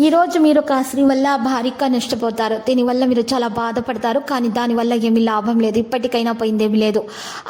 ఈరోజు మీరు ఒక స్త్రీ వల్ల భారీగా నష్టపోతారు. దీనివల్ల మీరు చాలా బాధపడతారు. కానీ దానివల్ల ఏమీ లాభం లేదు. ఇప్పటికైనా పోయిందేమీ లేదు.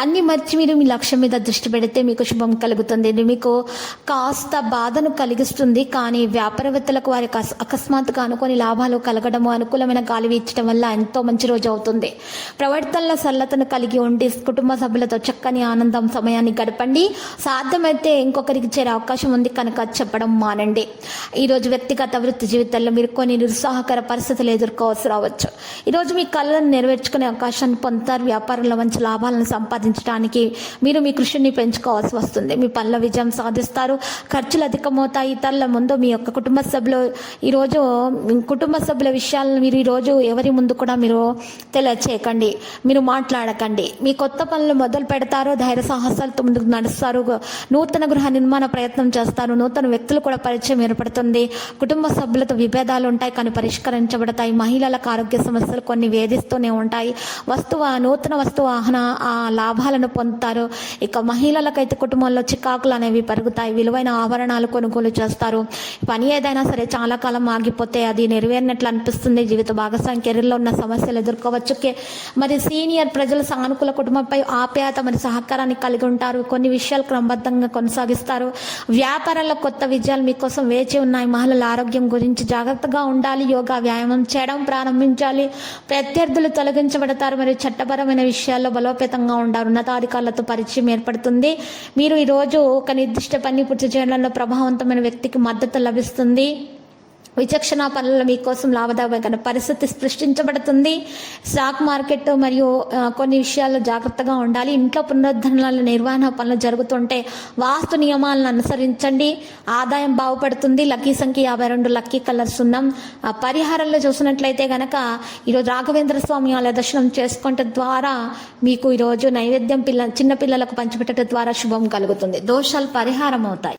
అన్ని మర్చి మీరు మీ లక్ష్యం మీద దృష్టి పెడితే మీకు శుభం కలుగుతుంది. మీకు కాస్త బాధను కలిగిస్తుంది. కానీ వ్యాపారవేత్తలకు వారి అకస్మాత్తుగా అనుకుని లాభాలు కలగడము అనుకూలమైన గాలి వీచడం వల్ల ఎంతో మంచి రోజు అవుతుంది. ప్రవర్తనలో సరళతను కలిగి ఉండి కుటుంబ సభ్యులతో చక్కని ఆనందం సమయాన్ని గడపండి. సాధ్యమైతే ఇంకొకరికి చేరే అవకాశం ఉంది కనుక చెప్పడం మానండి. ఈరోజు వ్యక్తిగత వృత్తి జీవితంలో మీరు కొన్ని నిరుత్సాహకర పరిస్థితులు ఎదుర్కోవాల్సి రావచ్చు. ఈరోజు మీ కళలను నెరవేర్చుకునే అవకాశాన్ని పొందుతారు. వ్యాపారంలో మంచి లాభాలను సంపాదించడానికి మీరు మీ కృషిని పెంచుకోవాల్సి వస్తుంది. మీ పనుల విజయం సాధిస్తారు. ఖర్చులు అధికమవుతాయి. ఇతరుల ముందు మీ యొక్క కుటుంబ సభ్యులు ఈరోజు కుటుంబ సభ్యుల విషయాలను మీరు ఈరోజు ఎవరి ముందు కూడా మీరు తెలియచేయకండి. మీరు మాట్లాడకండి. మీ కొత్త పనులు మొదలు పెడతారు. ధైర్య సాహసాలతో ముందుకు నడుస్తారు. నూతన గృహ నిర్మాణ ప్రయత్నం చేస్తారు. నూతన వ్యక్తులు కూడా పరిచయం ఏర్పడుతుంది. కుటుంబ కుటుంబ సభ్యులతో విభేదాలు ఉంటాయి కానీ పరిష్కరించబడతాయి. మహిళలకు ఆరోగ్య సమస్యలు కొన్ని వేధిస్తూనే ఉంటాయి. వస్తువు నూతన వస్తువు వాహన ఆ లాభాలను పొందుతారు. ఇక మహిళలకైతే కుటుంబంలో చికాకులు అనేవి పెరుగుతాయి. విలువైన ఆభరణాలు కొనుగోలు చేస్తారు. పని ఏదైనా సరే చాలా కాలం ఆగిపోతే అది నెరవేరినట్లు అనిపిస్తుంది. జీవిత భాగస్వామి కెరీర్లో ఉన్న సమస్యలు ఎదుర్కోవచ్చు. మరి సీనియర్ ప్రజలు సానుకూల కుటుంబంపై ఆప్యాయత మరి సహకారాన్ని కలిగి ఉంటారు. కొన్ని విషయాలు క్రమబద్ధంగా కొనసాగిస్తారు. వ్యాపారంలో కొత్త విజయాలు మీకోసం వేచి ఉన్నాయి. మహిళల ఆరోగ్య గురించి జాగ్రత్తగా ఉండాలి యోగా వ్యాయామం చేయడం ప్రారంభించాలి. ప్రత్యర్థులు తొలగించబడతారు మరియు చట్టపరమైన విషయాల్లో బలోపేతంగా ఉండారు. ఉన్నతాధికారులతో పరిచయం ఏర్పడుతుంది. మీరు ఈరోజు ఒక నిర్దిష్ట పని పూర్తి చేయడంలో ప్రభావవంతమైన వ్యక్తికి మద్దతు లభిస్తుంది. విచక్షణ పనుల మీకోసం లాభదాయకమైన పరిస్థితి సృష్టించబడుతుంది. స్టాక్ మార్కెట్ మరియు కొన్ని విషయాల్లో జాగ్రత్తగా ఉండాలి. ఇంట్లో పునరుద్ధరణల నిర్వహణ పనులు జరుగుతుంటే వాస్తు నియమాలను అనుసరించండి. ఆదాయం బాగుపడుతుంది. లక్కీ సంఖ్య యాభై రెండు లక్కీ కలర్స్ ఉన్నాం పరిహారంలో చూసినట్లయితే గనక ఈరోజు రాఘవేంద్ర స్వామి ఆలయ దర్శనం చేసుకుంటే ద్వారా మీకు ఈరోజు నైవేద్యం పిల్ల చిన్నపిల్లలకు పంచిపెట్టడం ద్వారా శుభం కలుగుతుంది. దోషాలు పరిహారం అవుతాయి